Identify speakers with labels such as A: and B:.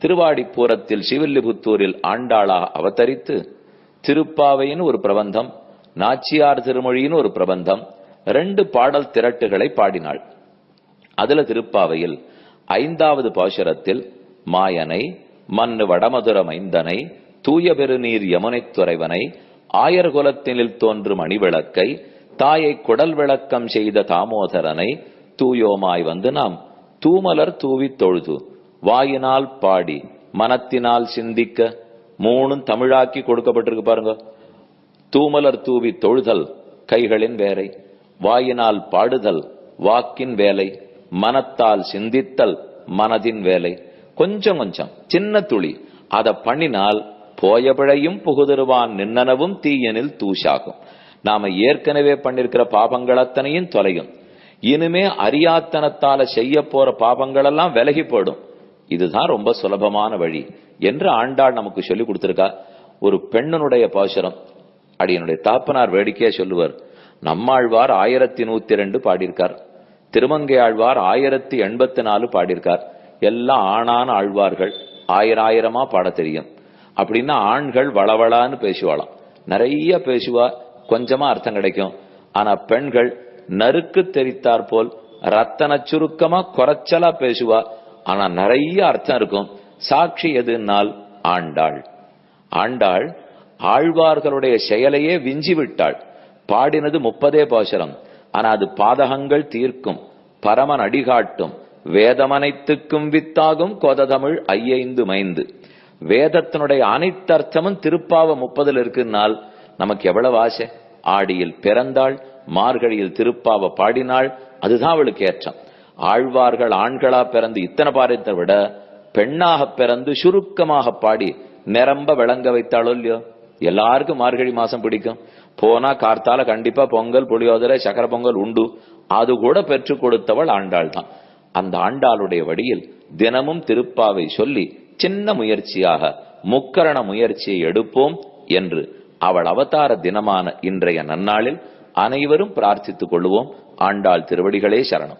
A: திருவாடிப்பூரத்தில் சிவில்லிபுத்தூரில் ஆண்டாளாக அவதரித்து திருப்பாவையின் ஒரு பிரபந்தம் நாச்சியார் திருமொழியின் ஒரு பிரபந்தம் ரெண்டு பாடல் திரட்டுகளை பாடினாள். அதுல திருப்பாவையில் ஐந்தாவது பாசுரத்தில் மாயனை மண்ணு வடமதுர மைந்தனை தூய பெருநீர் யமுனைத் துறைவனை ஆயர்குலத்தினில் தோன்றும் அணிவிளக்கை தாயை குடல் விளக்கம் செய்த தாமோதரனை தூயோமாய் வந்து நாம் தூமலர் தூவித் தொழுது. வாயினால் பாடி மனத்தினால் சிந்திக்க மூணும் தமிழாக்கி கொடுக்கப்பட்டிருக்கு பாருங்க. தூமலர் தூவி தொழுதல் கைகளின் வேலை வாயினால் பாடுதல் வாக்கின் வேலை மனத்தால் சிந்தித்தல் மனதின் வேலை. கொஞ்சம் கொஞ்சம் சின்ன துளி அதை பண்ணினால் போயபிழையும் புகுதருவான் நின்னனவும் தீயனில் தூஷாகும். நாம ஏற்கனவே பண்ணிருக்கிற பாபங்கள் அத்தனையும் தொலையும். இனிமே அறியாத்தனத்தால செய்ய போற பாபங்கள் எல்லாம் விலகி போடும் இதுதான் ரொம்ப சுலபமான வழி. என்று ஆண்டாள் நமக்கு சொல்லி கொடுத்துருக்கா. ஒரு பெண்ணனுடைய பாசுரம். அடியனுடைய தாப்பனார் வேடிக்கையா சொல்லுவார். நம்மாழ்வார் ஆயிரத்தி நூத்தி ரெண்டு பாடியிருக்கார். திருமங்கை ஆழ்வார் ஆயிரத்தி எண்பத்தி நாலு பாடியிருக்கார். எல்லாம் ஆணான ஆழ்வார்கள். ஆயிரம் ஆயிரமா பாட தெரியும். அப்படின்னா ஆண்கள் வளவளான்னு பேசுவாளாம். நிறைய பேசுவா கொஞ்சமா அர்த்தம் கிடைக்கும். ஆனா பெண்கள் நறுக்கு தெரித்தார் போல் ரத்தன சுருக்கமா குறைச்சலா பேசுவா. ஆனா நிறைய அர்த்தம் இருக்கும். சாட்சி எதுனால் ஆண்டாள். ஆண்டாள் ஆழ்வார்களுடைய செயலையே விஞ்சி விட்டாள். பாடினது முப்பதே பாசுரம். ஆனா அது பாதகங்கள் தீர்க்கும் பரமன் அடிகாட்டும் வேதமனைத்துக்கும் வித்தாகும் கொததமிழ் ஐயைந்து மைந்து. வேதத்தினுடைய அனைத்து அர்த்தமும் திருப்பாவ முப்பதுல இருக்குன்னால் நமக்கு எவ்வளவு ஆசை? ஆடியில் பிறந்தாள் மார்கழியில் திருப்பாவ பாடினாள் அதுதான் அவளுக்கு ஏற்றம். ஆழ்வார்கள் ஆண்களா பிறந்து இத்தனை பாரத்தை விட பெண்ணாக பிறந்து சுருக்கமாக பாடி நிரம்ப விளங்க வைத்தாளோ இல்லையோ? எல்லாருக்கும் மார்கழி மாசம் பிடிக்கும். போனா கார்த்தால கண்டிப்பா பொங்கல் புளியோதரை சக்கர பொங்கல் உண்டு. அது கூட பெற்றுக் கொடுத்தவள் ஆண்டாள் தான் அந்த ஆண்டாளுடைய வழியில் தினமும் திருப்பாவை சொல்லி சின்ன முயற்சியாக முக்கரண முயற்சியை எடுப்போம் என்று அவள் அவதார தினமான இன்றைய நன்னாளில் அனைவரும் பிரார்த்தித்துக் கொள்வோம். ஆண்டாள் திருவடிகளே சரணம்.